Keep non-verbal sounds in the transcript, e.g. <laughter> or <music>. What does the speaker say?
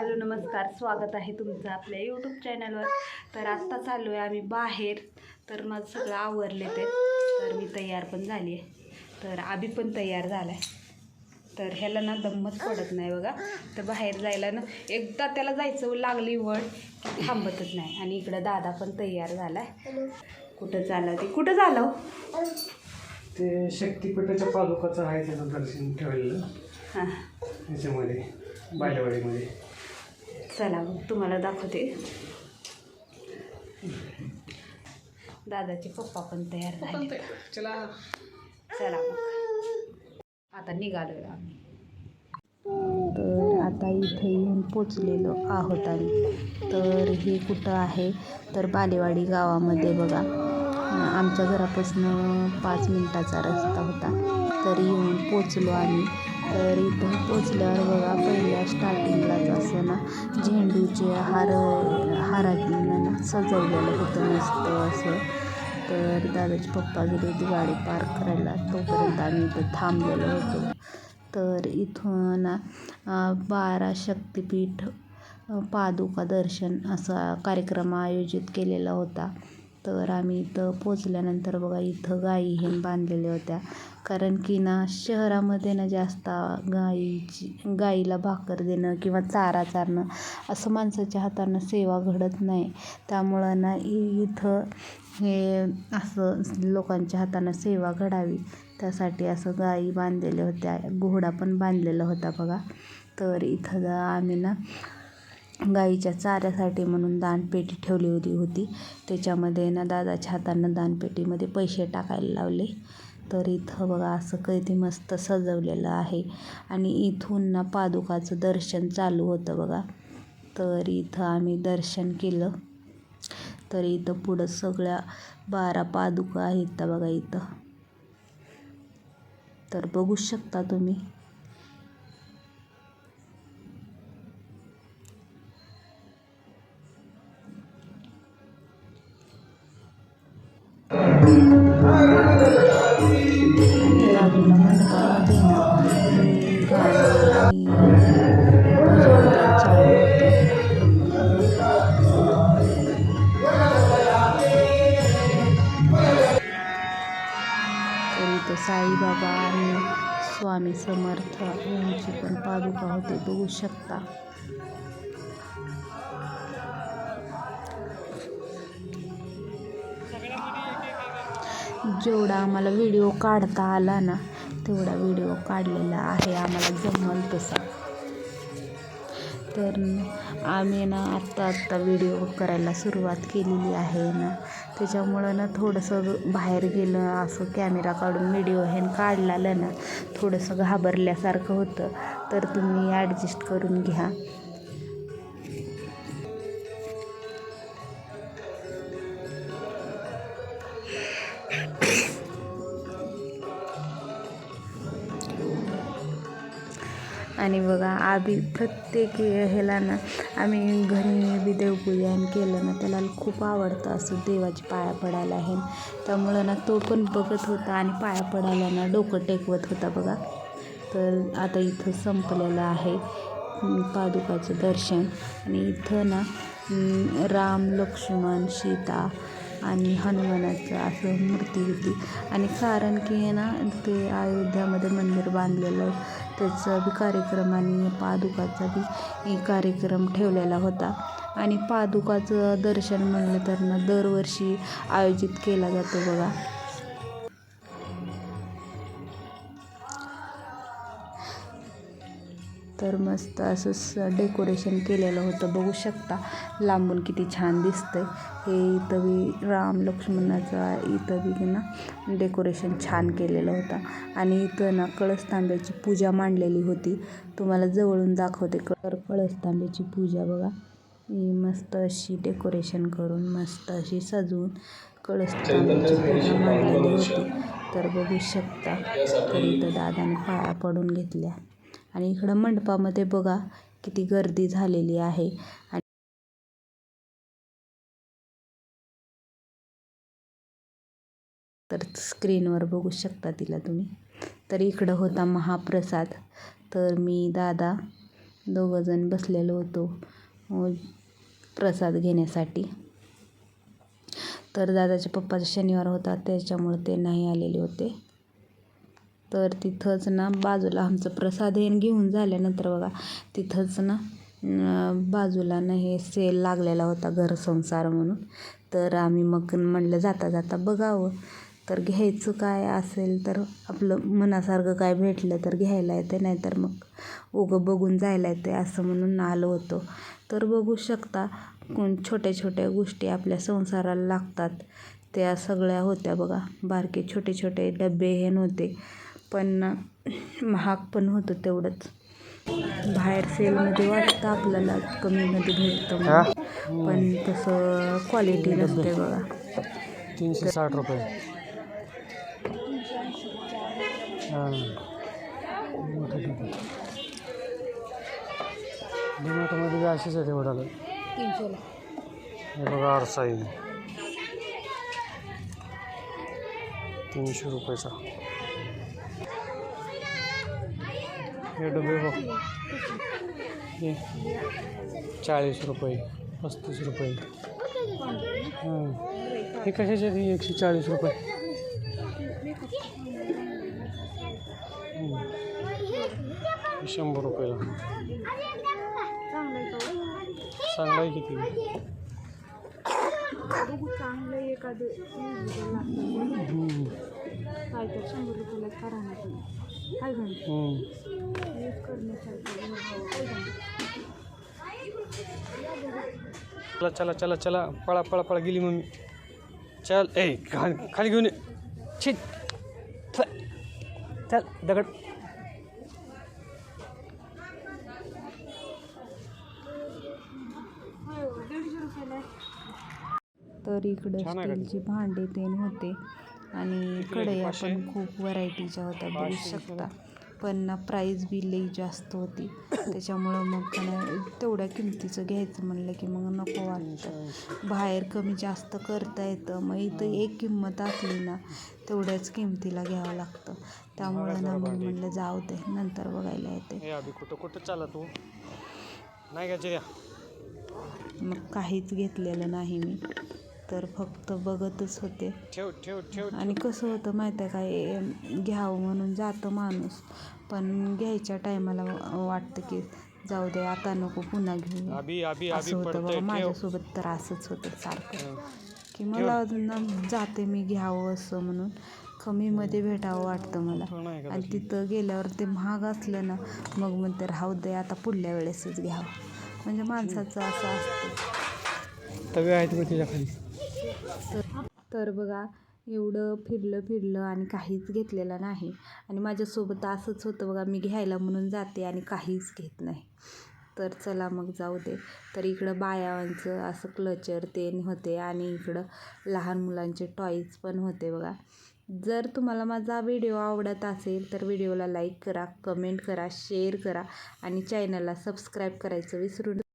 Hello नमस्कार. स्वागत आहे तुमचं आपल्या यूट्यूब चॅनलवर तर आत्ता चाललो आहे आम्ही बाहेर. तर माझं सगळं आवरले ते. तर मी तयार पण झाली आहे तर आबी पण तयार झाला आहे तर ह्याला ना दम्मच पडत नाही बघा. तर बाहेर जायला ना एकदा त्याला जायचं लागली की थांबतच नाही. आणि इकडं दादा पण तयार झाला आहे कुठं चाललं ते? कुठं झालं हो? ते शक्तिपीठाच्या पादुकाचं आहे त्याचं दर्शन ठेवलेलं. हां. याच्यामध्ये बालेवाडीमध्ये. चला मग तुम्हाला दाखवते. दादाचे पप्पा पण तयार झाले. चला. चला मग. आता निघालो आम्ही. तर आता इथे येऊन पोचलेलो आहोत आम्ही. तर हे कुठं आहे? तर बालेवाडी गावामध्ये बघा. आमच्या घरापासून पाच मिनिटाचा रस्ता होता. तर येऊन पोचलो आम्ही. तर इथं पोचल्यावर बघा पहिल्या स्टार्टिंगलाच असं ना झेंडूचे हार हारानं सजवलेलं होतं मस्त असं. तर दादाचे पप्पा गेले होते गाडी पार्क करायला तोपर्यंत आम्ही इथं थांबलेलो होतो. तर इथून बारा शक्तिपीठ पादुका दर्शन असा कार्यक्रम आयोजित केलेला होता. तर आम्ही इथं पोचल्यानंतर बघा इथं गायी हे बांधलेल्या होत्या. कारण की ना शहरामध्ये ना जास्त गाईची गाईला भाकर देणं किंवा चारा चारणं असं माणसाच्या हातानं सेवा घडत नाही. त्यामुळं ना इ- इथं हे असं लोकांच्या हातानं सेवा घडावी. त्यासाठी असं गाई बांधलेल्या होत्या. घोडा पण बांधलेला होता बघा. तर इथं आम्ही ना गाईच्या चाऱ्यासाठी म्हणून दानपेटी ठेवली होती होती. त्याच्यामध्ये ना दादाच्या हातानं दानपेटीमध्ये पैसे टाकायला लावले. तर इथं बघा असं किती मस्त सजवलेलं आहे. आणि इथून ना पादुकाचं दर्शन चालू होतं बघा. तर इथं आम्ही दर्शन केलं. तर इथं पुढं सगळ्या बारा पादुका आहेत बघा इथं. तर बघू शकता तुम्ही. आणि स्वामी समर्थ यांची पण पादुका होते. बघू शकता. जेवढा आम्हाला व्हिडिओ काढता आला ना तेवढा व्हिडिओ काढलेला आहे. आम्हाला जमल तसा. तर आम्ही ना आत्ता आत्ता व्हिडिओ करायला सुरुवात केलेली आहे ना. त्याच्यामुळं ना थोडंसं बाहेर गेलं असं कॅमेरा काढून व्हिडिओ हे काढलेलं ना थोडंसं घाबरल्यासारखं होतं. तर तुम्ही ॲडजस्ट करून घ्या. आणि बघा आम्ही प्रत्येक ह्याला ना आम्ही घरी बी देवपूजन केलं ना त्याला खूप आवडतं असं देवाची पाया पडायला हे. त्यामुळं ना तो पण बघत होता आणि पाया पडायला ना डोकं टेकवत होता बघा. तर आता इथं संपलेलं आहे पादुकाचं दर्शन. आणि इथं ना राम लक्ष्मण सीता आणि हनुमानाचं असं मूर्ती होती. आणि कारण की आहे ना ते अयोध्यामध्ये मंदिर बांधलेलं त्याचा बी कार्यक्रम आणि पादुकाचा बी कार्यक्रम ठेवलेला होता. आणि पादुकाचं दर्शन म्हणलं तर ना दरवर्षी आयोजित केला जातो बघा. तर मस्त असं डेकोरेशन केलेलं होतं. बघू शकता लांबून किती छान दिसतंय. हे इथं बी राम लक्ष्मणाचा इथं बी ना डेकोरेशन छान केलेलं होतं. आणि इथं ना कळस तांब्याची पूजा मांडलेली होती. तुम्हाला जवळून दाखवते कळर कळस तांब्याची पूजा बघा. मस्त अशी डेकोरेशन करून मस्त अशी सजवून कळस तांब्याची पूजा मांडलेली होती. तर बघू शकता तर इथं दादाने पाया पडून घेतल्या. आणि इकडं मंडपामध्ये बघा किती गर्दी झालेली आहे. आणि तर स्क्रीनवर बघू शकता तिला तुम्ही. तर इकडं होता महाप्रसाद. तर मी दादा दोघंजण बसलेलो होतो प्रसाद घेण्यासाठी. तर दादाच्या पप्पाचा शनिवार होता त्याच्यामुळे ते नाही आलेले होते. तर तिथंच ना बाजूला आमचं प्रसाद हे घेऊन झाल्यानंतर बघा तिथंच ना बाजूला ना हे सेल लागलेला होता घरसंसार म्हणून. तर आम्ही मग म्हणलं जाता जाता बघावं. तर घ्यायचं काय असेल तर आपलं मनासारखं काय भेटलं तर घ्यायला येते नाहीतर मग उगं बघून जायला येते असं म्हणून आलो होतो. तर बघू शकता कोण छोट्या छोट्या गोष्टी आपल्या संसाराला लागतात. त्या सगळ्या होत्या बघा. बारके छोटे छोटे डबे हे नव्हते. पण महाग पण होतं तेवढंच. बाहेर सेलमध्ये वाटतं आपल्याला कमीमध्ये भेटतं. पण तसं क्वालिटी नसते बघा. तीनशे साठ रुपये. हां. अशीच आहे तेवढ्याला हे बघा आरसा तीनशे रुपयाचा. हे डबे बघ. हे. चाळीस रुपये पस्तीस रुपये. हां हे कशाचे? ही एकशे चाळीस रुपये? शंभर रुपयाला. चांगला आहे किती? चांगलं एखादं. काय तर शंभर रुपयाला करा चला चला चला चला. पळा पळा पळा गेली मम्मी. चल ए खाली खाली घेऊन ये. छी चल. दगड. तर इकडं? स्टीलची भांडे तेन होते. आणि कढया? पण खूप व्हरायटीच्या होत्या बघू शकता. पण ना प्राईस बी लई जास्त होती. <laughs> त्याच्यामुळं मग तेवढ्या किमतीचं घ्यायचं म्हणलं की मग नको वाटतं. बाहेर कमी जास्त करता येतं. मग इथं एक किंमत असली ना तेवढ्याच किमतीला घ्यावं लागतं. त्यामुळं ना मग म्हणलं जाऊ दे नंतर बघायला येते. कुठं कुठं चाला तू? नाही मग काहीच घेतलेलं नाही मी. तर फक्त बघतच होते. आणि कसं होतं माहीत आहे काय घ्यावं म्हणून जातं माणूस. पण घ्यायच्या टायमाला वाटतं की जाऊ दे आता नको पुन्हा घेऊ असं होतं ठेव. माझ्यासोबत तर असंच होतं सारखं. की मला ना जाते मी घ्यावं असं म्हणून. कमीमध्ये भेटावं वाटतं मला. आणि तिथं गेल्यावर ते महाग असलं ना मग म्हणते राहू दे आता पुढल्या वेळेसच घ्यावं. म्हणजे माणसाचं असं असतं. तवे आहेत तुझ्या खाली? तर बघा एवढं फिरलं फिरलं आणि काहीच घेतलेलं नाही. आणि माझ्यासोबत असंच होतं बघा मी घ्यायला म्हणून जाते आणि काहीच घेत नाही. तर चला मग जाऊ दे. तर इकडं बायांचं असं क्लचर तेन होते आणि इकडं लहान मुलांचे टॉईज पण होते बघा. जर तुम्हाला माझा व्हिडिओ आवडत असेल तर व्हिडिओला लाईक करा कमेंट करा शेअर करा आणि चॅनलला सबस्क्राईब करायचं विसरू